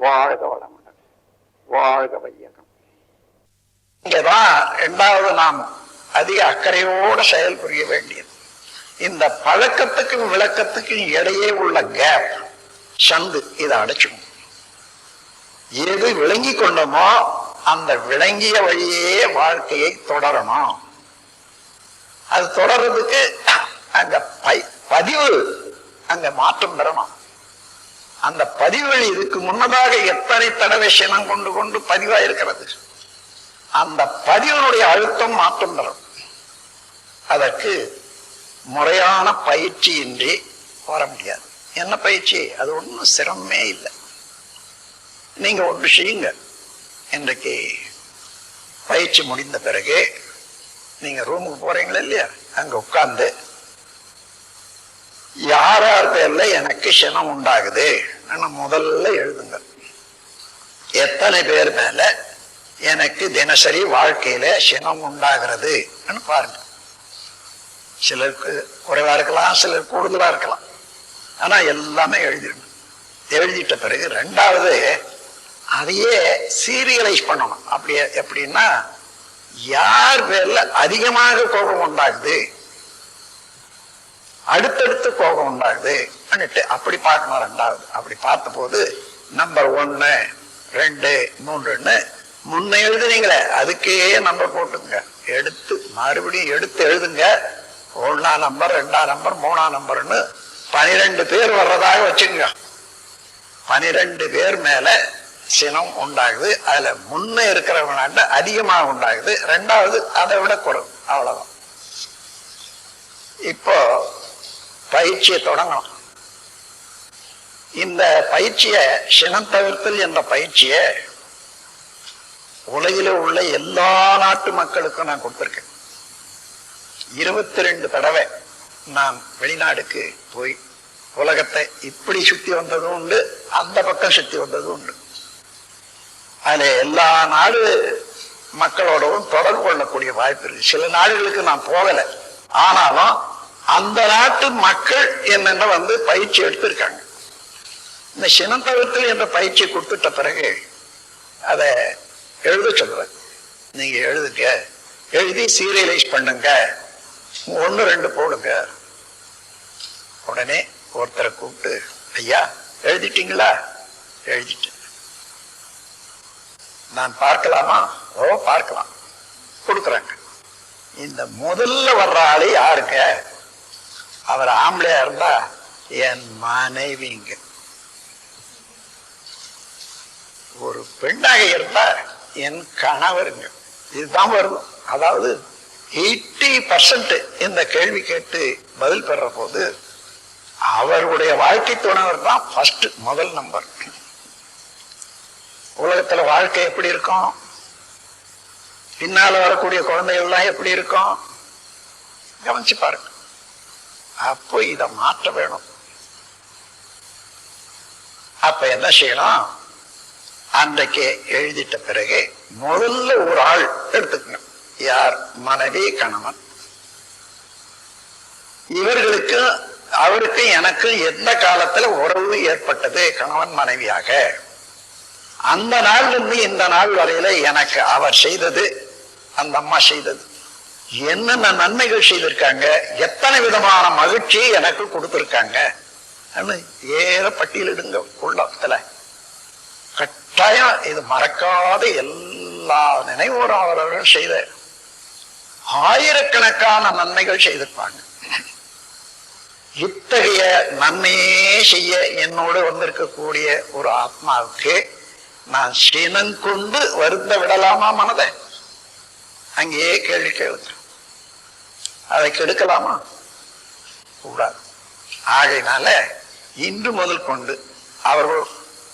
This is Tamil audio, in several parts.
வாழ்க வளமுடன். வாழ்க வையகம். இங்கதான் இரண்டாவது நாம் அதிக அக்கறையோடு செயல் புரிய வேண்டியது. இந்த பழக்கத்துக்கும் விளக்கத்துக்கும் இடையே உள்ள கேப் சந்து இதை அடைச்சிடும் எது விளங்கி கொண்டோமோ அந்த விளங்கிய வழியே வாழ்க்கையை தொடரணும். அது தொடர்றதுக்கு அங்க பை- பதிவு அங்க மாற்றம் பெறணும். அந்த பதிவுகள் இதுக்கு முன்னதாக எத்தனை தடவை சினம் கொண்டு கொண்டு பதிவாயிருக்கிறது அந்த பதிவினுடைய அழுத்தம் மாற்றம் பெறும் அதற்கு முறையான பயிற்சியின்றி வர முடியாது. என்ன பயிற்சி? அது ஒன்றும் சிரமமே இல்லை. நீங்க ஒன்று செய்யுங்க. இன்றைக்கு பயிற்சி முடிந்த பிறகு நீங்க ரூமுக்கு போறீங்களா இல்லையா? அங்க உட்கார்ந்து யார் யார் பேர்ல எனக்கு சினம் உண்டாகுது? ஆனா முதல்ல எழுதுங்க. எத்தனை பேர் மேல எனக்கு தினசரி வாழ்க்கையில சினம் உண்டாகிறது பாருங்க. சிலருக்கு குறைவா இருக்கலாம் சிலர் கூடுதலா இருக்கலாம். ஆனா எல்லாமே எழுதிடணும் எழுதிட்ட பிறகு ரெண்டாவது அதையே சீரியலைஸ் பண்ணணும். அப்படியே எப்படின்னா யார் பேர்ல அதிகமாக கோபம் உண்டாகுது? அடுத்தடுத்து கோபம் உண்டாகுது. பண்ணிட்டு அப்படி பார்க்கணும் ரெண்டாவது. அப்படி பார்த்த போது நம்பர் ஒன்னு ரெண்டு மூன்றுன்னு முன்ன எழுதுனீங்களே அதுக்கே நம்பர் போட்டுங்க. எடுத்து மறுபடியும் எடுத்து எழுதுங்க. ஒன்னா நம்பர் ரெண்டாம் நம்பர் மூணாம் நம்பர்னு பனிரெண்டு பேர் வர்றதாக வச்சுங்க பனிரெண்டு பேர் மேல சினம் உண்டாகுது. அதுல முன்ன இருக்கிறவனாண்ட அதிகமாக உண்டாகுது. ரெண்டாவது அதை விட குறைவு. அவ்வளவுதான். இப்போ பயிற்சியை தொடங்கணும். இந்த பயிற்சியை சினம் தவிர்த்தல் என்ற பயிற்சியை உலகில உள்ள எல்லா நாட்டு மக்களுக்கும் நான் கொடுத்திருக்கேன். இருபத்தி ரெண்டு தடவை நான் வெளிநாடுக்கு போய் உலகத்தை இப்படி சுத்தி வந்ததும் உண்டு அந்த பக்கம் சுத்தி வந்ததும் உண்டு. அதுல எல்லா நாடு மக்களோடவும் தொடர்பு கொள்ளக்கூடிய வாய்ப்பு இருக்கு. சில நாடுகளுக்கு நான் போகல. ஆனாலும் அந்த நாட்டு மக்கள் என்னென்ன வந்து பயிற்சி எடுத்திருக்காங்க. இந்த சினம் தவிர்த்தல் என்ற பயிற்சி கொடுத்துட்ட பிறகு அதை எழுத சொல்றேன். நீங்க எழுதுங்க. எழுதி சீரியலைஸ் பண்ணுங்க. ஒன்று ரெண்டு போடுங்க. உடனே ஒருத்தரை கூப்பிட்டு ஐயா எழுதிட்டீங்களா? எழுதிட்டேன். நான் பார்க்கலாமா? ஓ பார்க்கலாம். கொடுக்குறாங்க. இந்த முதல்ல வர்ற ஆளு யாருங்க? அவர் ஆம்பளையா இருந்தா என் மனைவிங்க. ஒரு பெண்ணாக இருந்தா என் கணவருங்க. இதுதான் வரும் அதாவது எயிட்டி பர்சன்ட் இந்த கேள்வி கேட்டு பதில் பெற போது அவருடைய வாழ்க்கை துணைவர் தான் ஃபர்ஸ்ட் முதல் நம்பர் உலகத்துல வாழ்க்கை எப்படி இருக்கும்? பின்னால வரக்கூடிய குழந்தைகள்லாம் எப்படி இருக்கும்? கவனிச்சு பாருங்க. அப்போ இதை மாற்ற வேணும். அப்ப என்ன செய்யணும் அன்றைக்கு எழுதிட்ட பிறகு முதல்ல ஒரு ஆள் எடுத்துக்கணும். யார்? மனைவி கணவன். இவர்களுக்கு அவருக்கு எனக்கு எந்த காலத்துல உறவு ஏற்பட்டது? கணவன் மனைவியாக. அந்த நாள்ல இருந்து இந்த நாள் வரையில எனக்கு அவர் செய்தது அந்த அம்மா செய்தது. என்னென்ன நன்மைகள் செய்திருக்காங்க எத்தனை விதமான மகிழ்ச்சி எனக்கு கொடுத்துருக்காங்க ஏற பட்டியலிடுங்க உள்ளத்துல கட்டாயம் இது மறக்காத எல்லா நினைவோரும் அவரவர்கள் செய்த ஆயிரக்கணக்கான நன்மைகள் செய்திருப்பாங்க. இத்தகைய நன்மையே செய்ய என்னோடு வந்திருக்கக்கூடிய ஒரு ஆத்மாவுக்கு நான் சினம் கொண்டு வருந்த விடலாமா மனதை? அங்கேயே கேள்வி கேளுங்க. அதை கெடுக்கலாமா? கூடாது. ஆகையினால இன்று முதல் கொண்டு அவர்கள்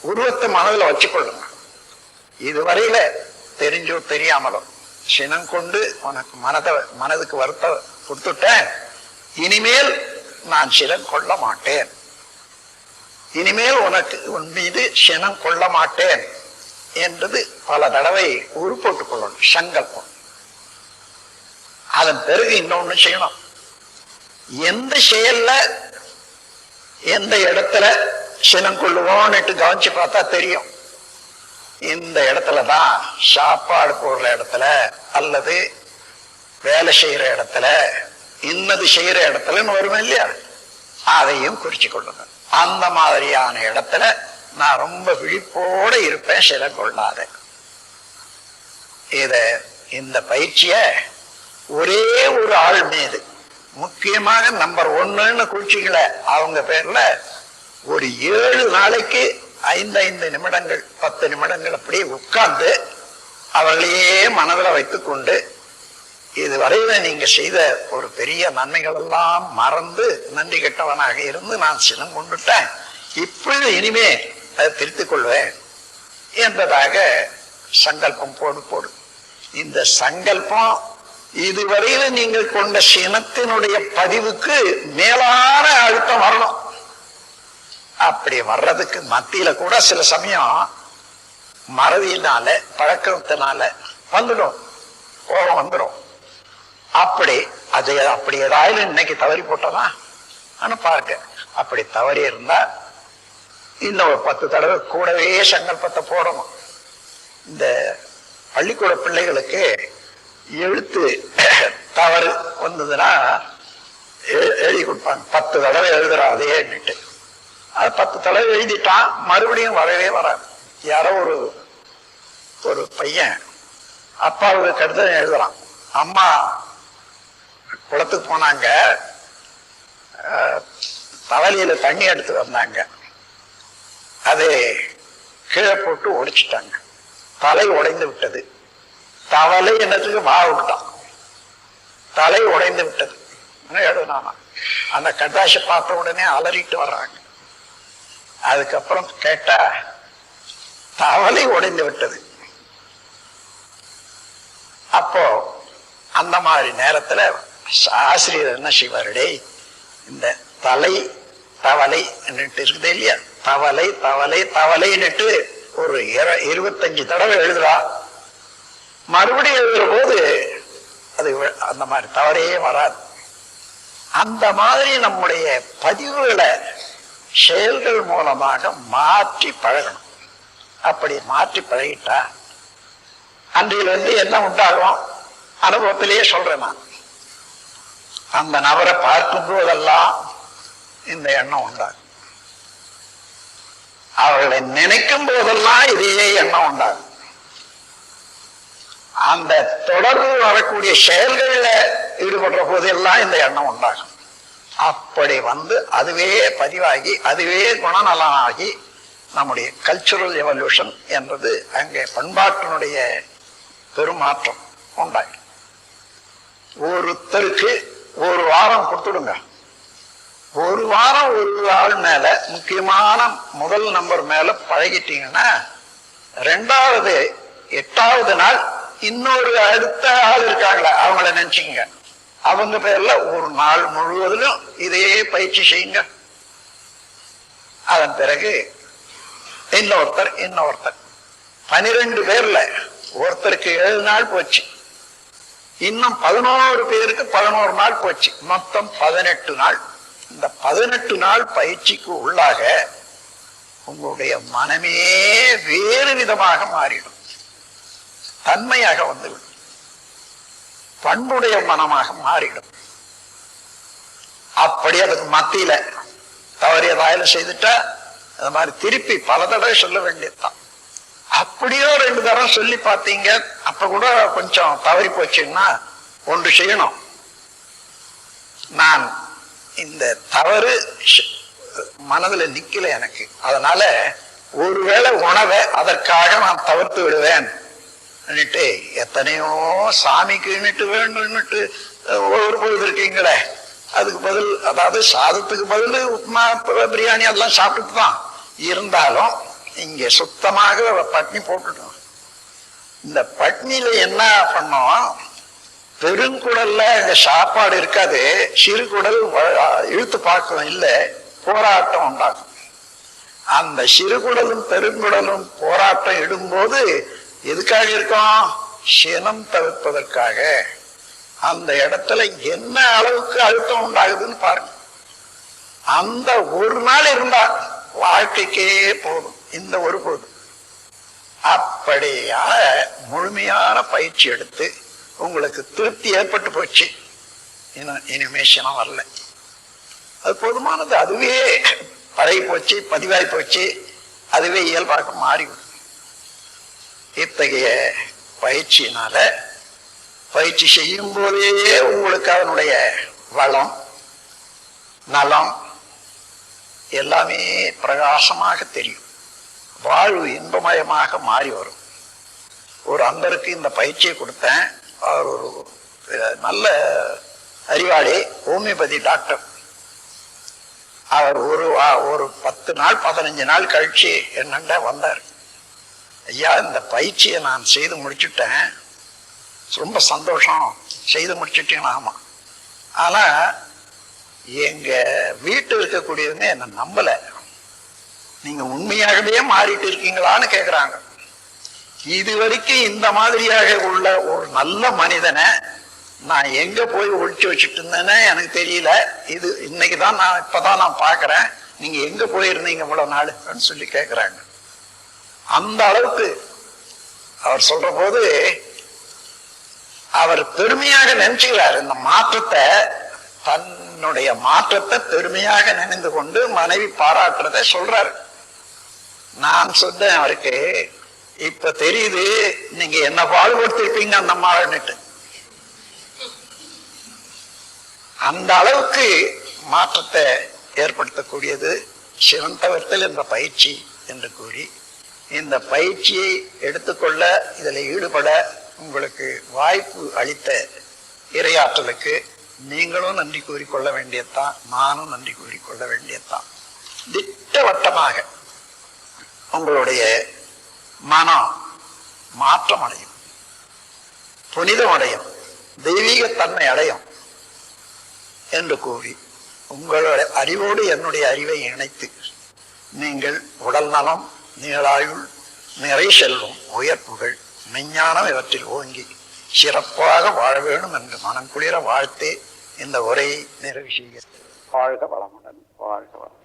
உருவத்தை மனதில் வச்சுக்கொள்ளுங்க. இதுவரையில தெரிஞ்சோ தெரியாமலோ சினம் கொண்டு உனக்கு மனதை மனதுக்கு வருத்த கொடுத்துட்டேன். இனிமேல் நான் சினம் கொள்ள மாட்டேன். இனிமேல் உனக்கு உன் மீது சினம் கொள்ள மாட்டேன். என்றது பல தடவை உருப்போட்டுக் கொள்ளணும். சங்கல்பம். அதன் பிறகு இன்னொன்னு செய்யணும். எந்த செயல்ல எந்த இடத்துல சினம் கொள்ளுவோம்னுட்டு கவனிச்சு பார்த்தா தெரியும். இந்த இடத்துல தான் சாப்பாடு போடுற இடத்துல அல்லது வேலை செய்யற இடத்துல இன்னது செய்யற இடத்துலன்னு வருமே இல்லையா? அதையும் குறிச்சு கொள்ளுங்க. அந்த மாதிரியான இடத்துல நான் ரொம்ப விழிப்போட இருப்பேன் சில கொள்ளாத. இத இந்த பயிற்சிய ஒரே ஒரு ஆள் மீது. முக்கியமாக நம்பர் ஒன்னுன்னு குறிச்சிக்கல அவங்க பேர்ல ஒரு ஏழு நாளைக்கு ஐந்து ஐந்து நிமிடங்கள் பத்து நிமிடங்கள் அப்படியே உட்கார்ந்து அவர்களையே மனதில் வைத்துக்கொண்டு இதுவரையில நீங்க செய்த ஒரு பெரிய நன்மைகள் எல்லாம் மறந்து நன்றி கெட்டவனாக இருந்து நான் சினம் கொண்டுட்டேன். இப்பொழுது இனிமே அதை திருத்திக் கொள்வேன் என்பதாக சங்கல்பம் போடு போடு. இந்த சங்கல்பம் இதுவரையில நீங்கள் கொண்ட சினத்தினுடைய பதிவுக்கு மேலான அழுத்தம் வரணும். அப்படி வர்றதுக்கு மத்தியில கூட சில சமயம் மறதியினால பழக்கத்தினால வந்துடும். கோபம் வந்துடும். அப்படி அது அப்படி ஏதாவது இன்னைக்கு தவறி போட்டோமா ஆனா பார்க்க அப்படி தவறி இருந்தா இன்னும் ஒரு பத்து தடவை கூடவே சங்கல்பத்தை போடணும். இந்த பள்ளிக்கூட பிள்ளைகளுக்கு எழுத்து தவறு வந்ததுன்னா எ- எழுதி கொடுப்பாங்க. பத்து தடவை எழுதுறான் எழுதுறாதேன்னுட்டு அது பத்து தடவை எழுதிட்டான் மறுபடியும் வரவே வராது. யாரோ ஒரு ஒரு பையன் அப்பாவுக்கு கடிதம் எழுதுறான். அம்மா குளத்துக்கு போனாங்க. அஹ், தண்ணி எடுத்து வந்தாங்க. அதை கீழே போட்டு ஒடிச்சிட்டாங்க. தலை உடைந்து விட்டது. தவளை என்னத்துக்கு மாவுட்டான் தலை உடைந்து விட்டது. எழுதுனானா? அந்த கட்டாசை பார்த்த உடனே அலறிட்டு வர்றாங்க. அதுக்கப்புறம் கேட்டா தவளை உடைந்து விட்டது. அப்போ அந்த மாதிரி நேரத்துல ஆசிரியர் என்ன செய்வாருடே இந்த தலை தவளை இருக்குது இல்லையா? தவளை தவளை தவளைன்னுட்டு ஒரு இருபத்தஞ்சு தடவை எழுதுறா. மறுபடியும் எழுதுற போது அது அந்த மாதிரி தவறே வராது. அந்த மாதிரி நம்முடைய பதிவுகளை செயல்கள் மூலமாக மாற்றி பழகணும். அப்படி மாற்றி பழகிட்டா அன்றையிலிருந்து என்ன உண்டாகும்? அனுபவத்திலேயே சொல்றேன் நான். அந்த நபரை பார்க்கும் போதெல்லாம் இந்த எண்ணம் உண்டாகும். அவர்களை நினைக்கும் போதெல்லாம் இதே எண்ணம் உண்டாகும். அந்த தொடர்பு வரக்கூடிய செயல்களில் ஈடுபடுற போதெல்லாம் இந்த எண்ணம் உண்டாகும். அப்படி வந்து அதுவே பதிவாகி அதுவே குணநலனாகி நம்முடைய கல்ச்சுரல் எவல்யூஷன் என்றது அங்கே பண்பாட்டினுடைய பெருமாற்றம் உண்டாகி. ஒருத்தருக்கு ஒரு வாரம் கொடுத்துடுங்க. ஒரு வாரம் ஒரு ஆள் மேல முக்கியமான முதல் நம்பர் மேல பழகிட்டீங்கன்னா ரெண்டாவது எட்டாவது நாள் இன்னொரு அடுத்த ஆள் இருக்காங்களா அவங்கள நினைச்சுங்க அவங்க பேர்ல ஒரு நாள் முழுவதிலும் இதே பயிற்சி செய்யுங்க. அதன் பிறகு இன்னொருத்தர் இன்னொருத்தர். பனிரெண்டு பேர்ல ஒருத்தருக்கு ஏழு நாள் போச்சு. இன்னும் பதினோரு பேருக்கு பதினோரு நாள் போச்சு. மொத்தம் பதினெட்டு நாள். இந்த பதினெட்டு நாள் பயிற்சிக்கு உள்ளாக உங்களுடைய மனமே வேறு விதமாக மாறிடும். தன்மையாக வந்துவிடும். பண்புடைய மனமாக மாறிடும் அப்படி அதுக்கு மத்தியில தவறிய வாயில செய்துட்டா அது மாதிரி திருப்பி பல தடவை சொல்ல வேண்டியதுதான். அப்படியோ ரெண்டு தரம் சொல்லி பார்த்தீங்க அப்ப கூட கொஞ்சம் தவறி போச்சுன்னா ஒன்று செய்யணும். நான் இந்த தவறு மனதில் மனதுல நிக்கல எனக்கு. அதனால ஒருவேளை உணவை அதற்காக நான் தவிர்த்து விடுவேன். எத்தனையோ சாமிக்குன்னுட்டு வேண்டும்னுட்டு வேணும்னுட்டு ஒரு பொழுது இருக்கீங்களே. அதுக்கு பதில் அதாவது சாதத்துக்கு பதில் உப்புமா பிரியாணி எல்லாம் சாப்பிட்டு தான் இருந்தாலும் இங்க சுத்தமாக பட்னி போட்டுட்டோம். இந்த பட்னியில என்ன பண்ணோம்? பெருங்குடல்ல இந்த சாப்பாடு இருக்காது. சிறுகுடல் இழுத்து பார்க்கும் இல்லை போராட்டம் உண்டாகும். அந்த சிறுகுடலும் பெருங்குடலும் போராட்டம் இடும்போது எதுக்காக இருக்கும்? சினம் தவிர்ப்பதற்காக. அந்த இடத்துல என்ன அளவுக்கு அழுத்தம் உண்டாகுதுன்னு பாருங்க. அந்த ஒரு நாள் இருந்தா வாழ்க்கைக்கே போதும். இந்த ஒரு போதும். அப்படியா? அப்படியாக முழுமையான பயிற்சி எடுத்து உங்களுக்கு திருப்தி ஏற்பட்டு போச்சு. இன்னும் இனிமேஷனம் வரல. அது போதுமானது. அதுவே பழகி போச்சு பதிவாகி போச்சு. அதுவே இயல்பாக மாறிவிடும் இத்தகைய பயிற்சியினால பயிற்சி செய்யும் போதே உங்களுக்கு அதனுடைய வளம் நலம் எல்லாமே பிரகாசமாக தெரியும். வாழ்வு இன்பமயமாக மாறி வரும். ஒரு அன்பருக்கு இந்த பயிற்சியை கொடுத்தேன். அவர் ஒரு நல்ல அறிவாளி ஹோமியோபதி டாக்டர். அவர் ஒரு வா- ஒரு பத்து நாள் பதினஞ்சு நாள் கழிச்சு என்னண்ட வந்தார். ஐயா இந்த பயிற்சியை நான் செய்து முடிச்சுட்டேன். ரொம்ப சந்தோஷம். செய்து முடிச்சுட்டேன் ஆமாம் ஆனால் எங்கள் வீட்டு இருக்கக்கூடியவங்க என்னை நம்பலை. நீங்கள் உண்மையாகவே மாறிட்டு இருக்கீங்களான்னு கேட்குறாங்க இது வரைக்கும் இந்த மாதிரியாக உள்ள ஒரு நல்ல மனிதனை நான் எங்கே போய் ஒழிச்சு வச்சுட்டு இருந்தேன்னு எனக்கு தெரியல. இது இன்னைக்கு தான் நான் இப்போ தான் நான் பார்க்குறேன் நீங்கள் எங்கே போயிருந்தீங்க இவ்வளோ நாள் சொல்லி கேட்குறாங்க அந்த அளவுக்கு அவர் சொல்ற போது அவர் பெருமையாக நினைச்சுக்கிறார். இந்த மாற்றத்தை தன்னுடைய மாற்றத்தை பெருமையாக நினைந்து கொண்டு மனைவி பாராட்டுறதை சொல்றாரு. நான் சொன்னேன் அவருக்கு இப்ப தெரியுது நீங்க என்ன பாடுபடுத்திருப்பீங்க அந்த அம்மாவன்னுட்டு அந்த அளவுக்கு மாற்றத்தை ஏற்படுத்தக்கூடியது சிறந்தவர்த்தல் என்ற பயிற்சி என்று கூறி இந்த பயிற்சியை எடுத்துக்கொள்ள இதில் ஈடுபட உங்களுக்கு வாய்ப்பு அளித்த இரையாற்றலுக்கு நீங்களும் நன்றி கூறிக்கொள்ள வேண்டியதுதான் நானும் நன்றி கூறிக்கொள்ள வேண்டியதுதான். திட்டவட்டமாக உங்களுடைய மனம் மாற்றம் அடையும் புனிதம் அடையும் தெய்வீகத்தன்மை அடையும் என்று கூறி உங்களுடைய அறிவோடு என்னுடைய அறிவை இணைத்து நீங்கள் உடல் நலம் நீளாயுள் நிறை செல்வம் உயர்ப்புகள் மெஞ்ஞானம் இவற்றில் ஓங்கி சிறப்பாக வாழ வேண்டும் என்று மனம் குளிர வாழ்த்தே இந்த உரையை நிறைவு செய்கிறது வாழ்க வளமுடன் வாழ்க வளம்